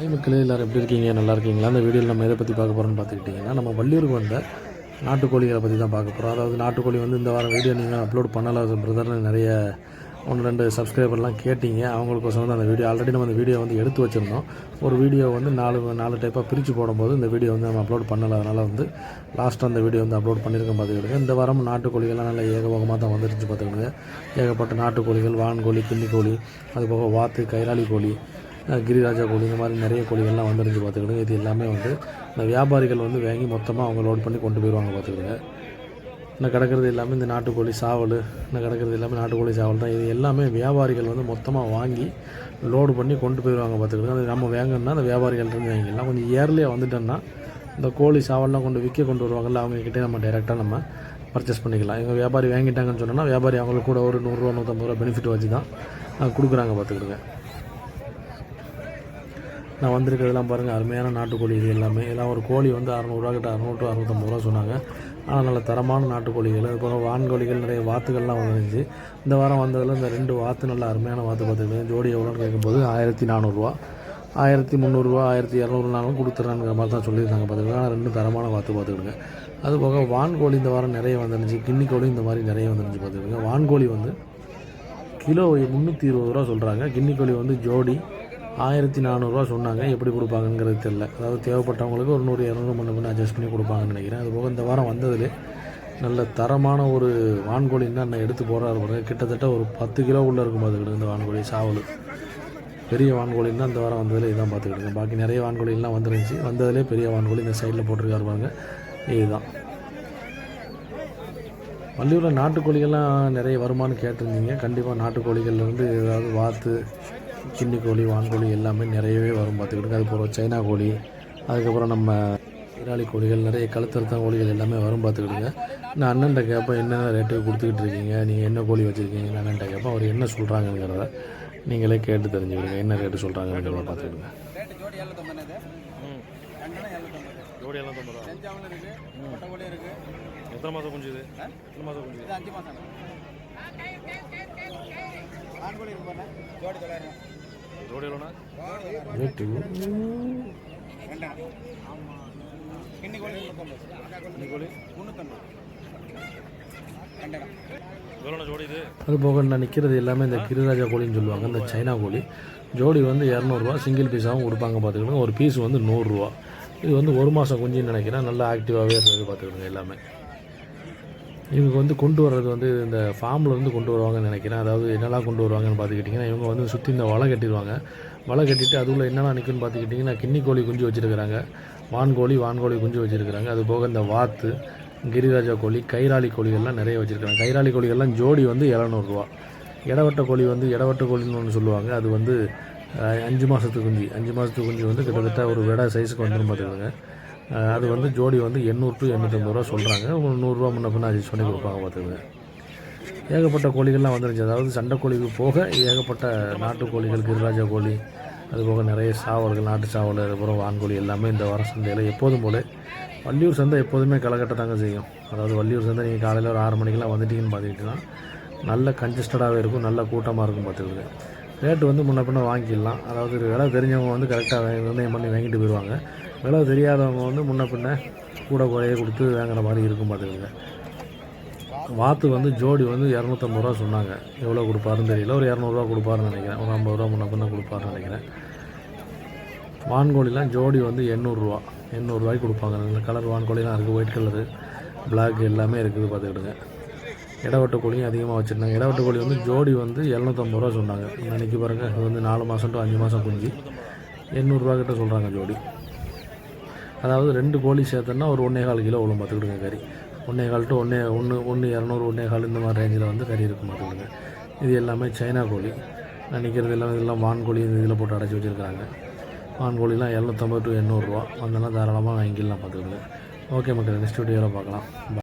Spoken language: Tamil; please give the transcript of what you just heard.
ஹாய் மக்களே எல்லோரும் எப்படி இருக்கீங்க? நல்லா இருக்கீங்களா? அந்த வீடியோவில் நம்ம எதை பற்றி பார்க்க போகிறோம்னு பார்த்துக்கிட்டிங்கன்னா நம்ம வள்ளியூருக்கு வந்த நாட்டுக்கோழிகளை பற்றி தான் பார்க்க போகிறோம் அதாவது நாட்டுக்கோழி வந்து இந்த வாரம் வீடியோ நீங்கள் அப்லோட் பண்ணலை பிரதர்னு நிறைய ஒன்று ரெண்டு சப்ஸ்கிரைபர்லாம் கேட்டீங்க. அவங்களுக்கோசரம் வந்து அந்த வீடியோ. ஆல்ரெடி நம்ம அந்த வீடியோ வந்து எடுத்து வச்சுருந்தோம். ஒரு வீடியோ வந்து நாலு நாலு டைப்பாக பிரித்து போடும்போது இந்த வீடியோ வந்து நம்ம அப்லோட் பண்ணலை. அதனால் வந்து லாஸ்ட்டாக அந்த வீடியோ வந்து அப்லோட் பண்ணியிருக்கோம் பார்த்துக்கிடுங்க. இந்த வாரம் நாட்டுக்கோழிகள்லாம் நல்லா ஏகபோகமாக தான் வந்துருச்சு பார்த்துக்கிடுங்க. ஏகப்பட்ட நாட்டுக்கோழிகள் வான்கோழி கிண்ணிக்கோழி அதுபோக வாத்து கைராளி கோழி கிரிராஜா கோழி இந்த மாதிரி நிறைய கோழிகள்லாம் வந்துருந்து பார்த்துக்கிடுங்க. இது எல்லாமே வந்து இந்த வியாபாரிகள் வந்து வாங்கி மொத்தமாக அவங்க லோட் பண்ணி கொண்டு போயிடுவாங்க பார்த்துக்கிடுங்க. இன்னும் கிடக்கிறது எல்லாமே இந்த நாட்டுக்கோழி சாவல் இன்னும் கிடக்கிறது எல்லாமே நாட்டுக்கோழி சாவல் தான். இது எல்லாமே வியாபாரிகள் வந்து மொத்தமாக வாங்கி லோடு பண்ணி கொண்டு போயிடுவாங்க பார்த்துக்கிடுங்க. அது நம்ம வாங்கணும்னா அந்த வியாபாரிகள் வாங்கிக்கலாம். கொஞ்சம் இயர்லியாக வந்துட்டோம்னா இந்த கோழி சாவல்லாம் கொண்டு விற்க கொண்டு வருவாங்கல்ல அவங்கக்கிட்டே நம்ம டைரெக்டாக நம்ம பர்ச்சேஸ் பண்ணிக்கலாம். எங்கள் வியாபாரி வாங்கிட்டாங்கன்னு சொன்னோன்னா வியாபாரி அவங்களுக்கு கூட ஒரு நூறுரூவா நூற்றம்பது ரூபா பெனிஃபிட் வச்சு தான் கொடுக்குறாங்க பார்த்துக்கிடுங்க. நான் வந்திருக்கிறதெல்லாம் பாருங்கள் அருமையான நாட்டுக்கோழி இது எல்லாமே. எல்லாம் ஒரு கோழி வந்து அறநூறுவா கிட்ட அறநூறு டு அறுநூத்தம்பது ரூபா சொன்னாங்க. ஆனால் நல்ல தரமான நாட்டுக்கோழிகள். அது போக வான்கோழிகள் நிறைய வாத்துகள்லாம் வந்துருந்துச்சு இந்த வாரம் வந்ததில் இந்த ரெண்டு வாத்து நல்ல அருமையான வாத்து பார்த்துருக்கேன். ஜோடி எவ்வளோன்னு கேட்கும்போது ஆயிரத்தி நானூறுரூவா ஆயிரத்தி முந்நூறுரூவா ஆயிரத்தி இரநூறுனாலும் கொடுத்துட்றாங்கிற மாதிரி தான் சொல்லியிருந்தாங்க பார்த்துக்கிட்டு ஆனால் ரெண்டு தரமான வாத்து பார்த்துக்கிடுங்க. அது போக வான்கோழி இந்த வாரம் நிறைய வந்துருந்துச்சு. கின்னி கோழி இந்த மாதிரி நிறைய வந்துருந்துச்சு பார்த்துக்கிடுங்க. வான்கோழி வந்து கிலோ முந்நூற்றி இருபது ரூபா சொல்கிறாங்க கின்னி கோழி வந்து ஜோடி ஆயிரத்தி நானூறுரூவா சொன்னாங்க. எப்படி கொடுப்பாங்கங்கிறது தெரில அதாவது தேவைப்பட்டவங்களுக்கு ஒரு நூறு இரநூறு மணி பண்ணி அட்ஜஸ்ட் பண்ணி கொடுப்பாங்கன்னு நினைக்கிறேன். அது போக இந்த வாரம் வந்ததுலே நல்ல தரமான ஒரு வான்கோழி தான் நான் எடுத்து போகிறாரு பாருங்க. கிட்டத்தட்ட ஒரு பத்து கிலோ உள்ளே இருக்கும் பார்த்துக்கிட்டு இந்த வான்கோழி சாவல். பெரிய வான்கோழின்னா இந்த வாரம் வந்ததில் இதான் பார்த்துக்கிட்டு பாக்கி நிறைய வான்கோழிலாம் வந்துருந்துச்சு. வந்ததிலே பெரிய வான்கோழி இந்த சைடில் போட்டிருக்காரு பாருங்க. இதுதான். வள்ளியூரில் நாட்டுக்கோழிகள்லாம் நிறைய வருமானு கேட்டிருந்தீங்க. கண்டிப்பாக நாட்டுக்கோழிகள்லேருந்து ஏதாவது வாத்து கிண்ணி கோழி வான்கோழி எல்லாமே நிறையவே வரும் பார்த்துக்கிட்டு அது போகிற சைனா கோழி அதுக்கப்புறம் நம்ம இறாலி கோழிகள் நிறைய கழுத்தறுத்த கோழிகள் எல்லாமே வரும் பார்த்துக்கிடுங்க. நான் அண்ணன்ட்ட கேட்பேன் என்னென்ன ரேட்டுக்கு கொடுத்துக்கிட்டு இருக்கீங்க? நீங்கள் என்ன கோழி வச்சுருக்கீங்க அண்ணன்ட்ட கேட்பேன். அவர் என்ன சொல்கிறாங்கங்கிறத நீங்களே கேட்டு தெரிஞ்சுக்கிடுங்க. என்ன ரேட்டு சொல்கிறாங்கிறத பார்த்துக்கிடுங்க. ஜோடி எல்லாம் தொம்பதா எத்தனை மாதம் குஞ்சு இது? எத்தனை மாதம் குஞ்சு இது அஞ்சு மாதம் ஆண்கோழி இருக்கு பாருங்க ஜோடி தொள்ளாயிரம் ஜோடி எவ்வளோண்ணா ஜோடி ரேட்டு ரெண்டாயிரம் கிண்ணி கோழி முந்நூற்றம்பது கோழி முந்நூற்றம்பது ரெண்டாயிரம் எவ்வளோண்ணா ஜோடி. இது? அது போக நான் நிற்கிறது எல்லாமே இந்த கிரிராஜா கோழின்னு சொல்லுவாங்க இந்த சைனா கோழி. ஜோடி வந்து இரநூறுவா சிங்கிள் பீஸாகவும் கொடுப்பாங்க பார்த்துக்கிடுங்க ஒரு பீஸ் வந்து நூறுரூவா. இது வந்து ஒரு மாதம் குஞ்சுன்னு நினைக்கிறேன் நல்லா ஆக்டிவாகவே இருந்தது பார்த்துக்கிடுங்க எல்லாமே. இவங்க வந்து கொண்டு வர்றது வந்து இந்த ஃபார்மில் இருந்து கொண்டு வருவாங்கன்னு நினைக்கிறேன். அதாவது என்னெல்லாம் கொண்டு வருவாங்கன்னு பார்த்துக்கிட்டிங்கன்னா இவங்க வந்து சுற்றி இந்த வலை கட்டிடுவாங்க. வலை கட்டிட்டு அதுக்குள்ள என்னெல்லாம் நிற்குன்னு பார்த்துக்கிட்டிங்கன்னா கிண்ணி கோழி குஞ்சு வச்சுருக்கிறாங்க. வான்கோழி வான்கோழி குஞ்சு வச்சுருக்கிறாங்க. அது போக இந்த வாத்து கிரிராஜா கோழி கைராளி கோழிகள்லாம் நிறைய வச்சுருக்காங்க கைராளி கோழிகள்லாம் ஜோடி வந்து இரநூறுவா இடவட்ட கோழி வந்து இடவட்ட கோழின்னு ஒன்று சொல்லுவாங்க. அது வந்து அஞ்சு மாதத்துக்கு குஞ்சு. அஞ்சு மாதத்துக்கு குஞ்சு வந்து கிட்டத்தட்ட ஒரு விடை சைஸுக்கு வந்துடும் பார்த்துக்கோங்க. அது வந்து ஜோடி வந்து எண்ணூறு டு எண்ணூற்றம்பது ரூபா சொல்கிறாங்க ஒரு நூறுரூவா முன்ன பின்ன அட்ஜஸ்ட் பண்ணி கொடுப்பாங்க பார்த்துக்கோங்க. ஏகப்பட்ட கோழிகள்லாம் வந்துருச்சு. அதாவது சண்டை கோழிக்கு போக ஏகப்பட்ட நாட்டு கோழிகள் கிரிராஜா கோழி அது போக நிறைய சாவல்கள் நாட்டு சாவல் அதுக்கப்புறம் வான்கோழி எல்லாமே இந்த வார சந்தையில் எப்போதும் போல வள்ளியூர் சந்தை எப்போதுமே களைகட்ட தாங்க செய்யும். அதாவது வள்ளியூர் சந்தை நீங்கள் காலையில் ஒரு ஆறு மணிக்கெல்லாம் வந்துட்டீங்கன்னு பார்த்துக்கிட்டிங்கன்னா நல்ல கன்ஜஸ்டடாகவே இருக்கும் நல்ல கூட்டமாக இருக்கும் பார்த்துக்கிட்டு ரேட்டு வந்து முன்ன பின்ன வாங்கிடலாம். அதாவது விலை தெரிஞ்சவங்க வந்து கரெக்டாக நிர்ணயம் பண்ணி வாங்கிட்டு போயிடுவாங்க விலை தெரியாதவங்க வந்து முன்ன பின்ன கூட குறைய கொடுத்து வாங்குற மாதிரி இருக்கும் பார்த்துக்கோங்க வாத்து வந்து ஜோடி வந்து இரநூத்தம்பது ரூபா சொன்னாங்க. எவ்வளோ கொடுப்பாருன்னு தெரியல. ஒரு இரநூறுவா கொடுப்பாருன்னு நினைக்கிறேன். ஒரு ஐம்பது ரூபா முன்ன பின்ன கொடுப்பாருன்னு நினைக்கிறேன். வான்கோழிலாம் ஜோடி வந்து எண்ணூறுரூவா எண்ணூறுரூவாய்க்கு கொடுப்பாங்க. நல்ல கலர் வான்கோழிலாம் இருக்குது ஒயிட் கலரு பிளாக் எல்லாமே இருக்குது பார்த்துக்கிடுங்க இடவட்ட கோழியும் அதிகமாக வச்சுருந்தாங்க. இடவட்ட கோழி வந்து ஜோடி வந்து எழுநூத்தம்பது ரூபா சொன்னாங்க. இன்னைக்கு பாருங்கள் அது வந்து நாலு மாதம் டு அஞ்சு மாதம் குஞ்சு. எண்ணூறுரூவா கிட்ட சொல்கிறாங்க ஜோடி. அதாவது ரெண்டு கோழி சேர்த்தோன்னா ஒரு ஒன்றே கால் கிலோ விழும் பார்த்துக்கிடுங்க கறி. ஒன்றே கால் டு ஒன்றே ஒன்று ஒன்று இரநூறு ஒன்றே கால் இந்த மாதிரி ரேஞ்சில் வந்து கறி இருக்கும் பார்த்துக்கிடுங்க. இது எல்லாமே சைனா கோழி. நான் நிற்கிறது எல்லாம் இதெல்லாம் வான்கோழி இந்த இதில் போட்டு அடைச்சி வச்சுருக்காங்க வான்கோழிலாம் இரநூத்தம்பது டு எண்ணூறுரூவா வந்தோன்னா தாராளமாக வாங்கிடலாம் பார்த்துக்கிடுங்க. ஓகே மக்கள் நெக்ஸ்ட் வீடியோவில் பார்க்கலாம்.